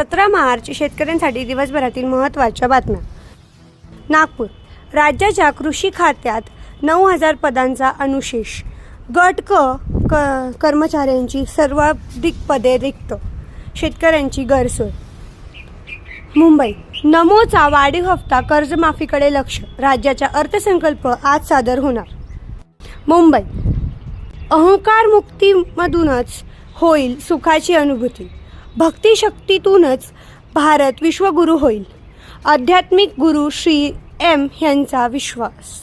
सतरा मार्च शेतकऱ्यांसाठी दिवसभरातील महत्त्वाच्या बातम्या. नागपूर. राज्याच्या कृषी खात्यात नऊ हजार पदांचा अनुशेष. गट क कर्मचाऱ्यांची सर्वाधिक पदे रिक्त. शेतकऱ्यांची गैरसोय. मुंबई. नमोचा वाढीव हप्ता कर्जमाफीकडे लक्ष. राज्याचा अर्थसंकल्प आज सादर होणार. मुंबई. अहंकार मुक्तीमधूनच होईल सुखाची अनुभूती. भक्तिशक्तीतूनच भारत विश्वगुरू होईल. आध्यात्मिक गुरु श्री एम यांचा विश्वास.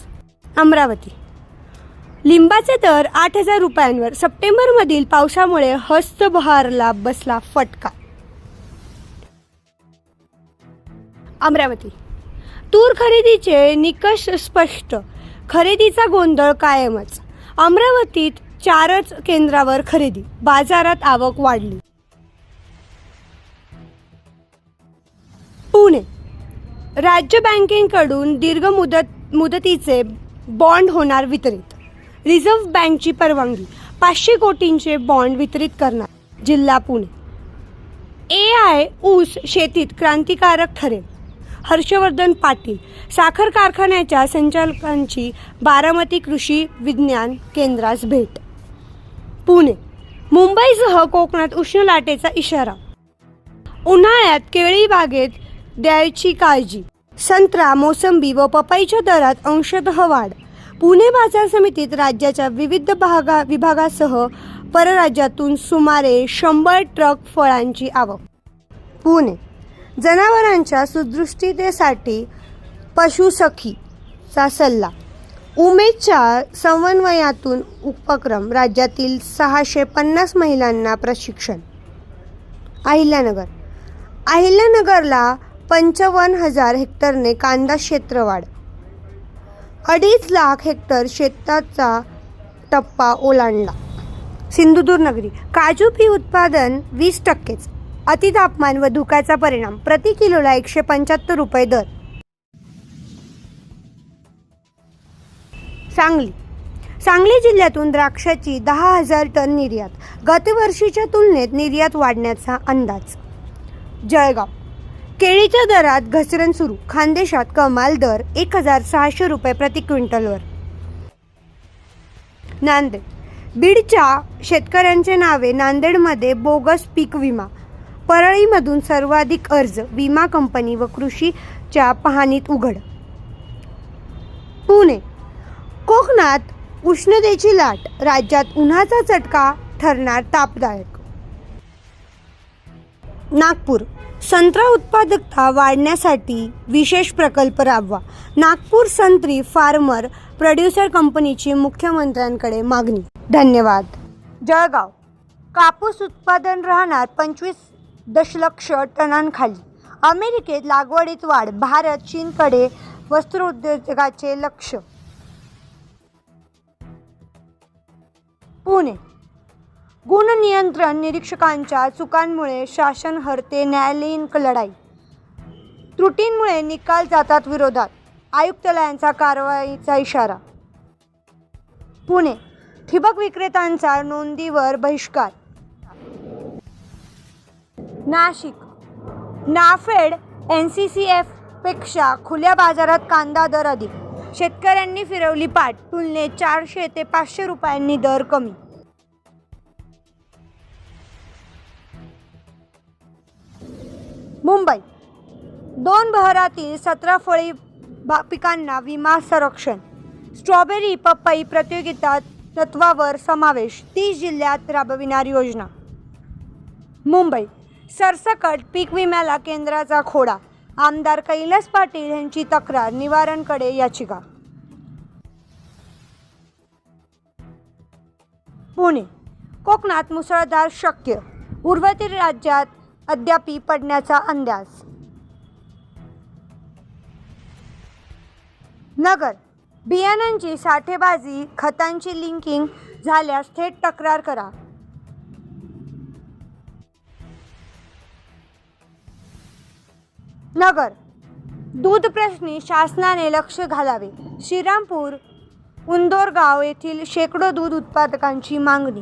अमरावती. लिंबाचे दर आठ हजार रुपयांवर सप्टेंबरमधील पावसामुळे हस्तबहारला बसला फटका. अमरावती. तूर खरेदीचे निकष स्पष्ट. खरेदीचा गोंधळ कायमच. अमरावतीत चारच केंद्रावर खरेदी. बाजारात आवक वाढली. पुणे. राज्य बँकेकडून दीर्घ मुदत मुदतीचे बॉन्ड होणार वितरित. रिझर्व्ह बँकची परवानगी पाचशे कोटींचे बॉन्ड वितरित करणार जिल्हा पुणे. ए आय ऊस शेतीत क्रांतिकारक ठरेल. हर्षवर्धन पाटील साखर कारखान्याच्या संचालकांची बारामती कृषी विज्ञान केंद्रास भेट. पुणे मुंबईसह कोकणात उष्ण लाटेचा इशारा. उन्हाळ्यात केळी बागेत द्यायची काळजी. संत्रा मोसंबी व पपईच्या दरात अंशतः वाढ पुणे बाजार समितीत राज्याच्या विविध भागा विभागासह परराज्यातून सुमारे शंभर ट्रक फळांची आवक. पुणे. जनावरांच्या सुदृष्टीतेसाठी पशुसखीचा सल्ला. उमेदच्या समन्वयातून उपक्रम राज्यातील सहाशे पन्नास महिलांना प्रशिक्षण. अहिल्यानगर. अहिल्यानगरला पंचावन्न हजार हेक्टरने कांदा क्षेत्र वाढ अडीच लाख हेक्टर शेताचा टप्पा ओलांडला. सिंधुदुर्ग नगरी. काजू पी उत्पादन वीस टक्केच. अतितापमान व धुक्याचा परिणाम. प्रति किलोला एकशे पंच्याहत्तर रुपये दर. सांगली. सांगली जिल्ह्यातून द्राक्षाची दहा हजार टन निर्यात. गतवर्षीच्या तुलनेत निर्यात वाढण्याचा अंदाज. जळगाव. केळीच्या दरात घसरण सुरू. खानदेशात कमाल दर एक हजार सहाशे रुपये प्रति क्विंटलवर. नांदेड. बीडच्या शेतकऱ्यांचे नावे नांदेडमध्ये बोगस पीक विमा. परळीमधून सर्वाधिक अर्ज विमा कंपनी व कृषीच्या पाहणीत उघड. पुणे. कोकणात उष्णतेची लाट. राज्यात उन्हाचा चटका ठरणार तापदायक. नागपूर. संत्रा उत्पादकता वाढण्यासाठी विशेष प्रकल्प राबवा. नागपूर संत्री फार्मर प्रोड्युसर कंपनीची मुख्यमंत्र्यांकडे मागणी. धन्यवाद. जळगाव. कापूस उत्पादन राहणार पंचवीस दशलक्ष टनांखाली. अमेरिकेत लागवडीत वाढ भारत चीनकडे वस्त्रोद्योगाचे लक्ष. पुणे. गुणनियंत्रण निरीक्षकांच्या चुकांमुळे शासन हरते न्यायालयीन लढाई. त्रुटींमुळे निकाल जातात विरोधात. आयुक्तालयांचा कारवाईचा इशारा. पुणे ठिबक विक्रेत्यांचा नोंदीवर बहिष्कार. Nashik NAFED N C C एफपेक्षा खुल्या बाजारात कांदा दर अधिक. शेतकऱ्यांनी फिरवली पाठ तुलनेत चारशे ते पाचशे रुपयांनी दर कमी. मुंबई. दोन बहरातील सतरा फळी बा पिकांना विमा संरक्षण. स्ट्रॉबेरी पपई प्रतियोगिता तत्वावर समावेश. तीस जिल्ह्यात राबविणार योजना. मुंबई. सरसकट पीक विम्याला केंद्राचा खोडा. आमदार कैलास पाटील यांची तक्रार निवारणकडे याचिका. पुणे. कोकणात मुसळधार शक्य. उर्वरित राज्यात अद्यापी पडण्याचा अंदाज. नगर बियाणांची साठेबाजी खतांची लिंकिंग झाल्यास थेट तक्रार करा. नगर दूध प्रश्नी शासनाने लक्ष घालावे. श्रीरामपूर उंदोरगाव येथील शेकडो दूध उत्पादकांची मागणी.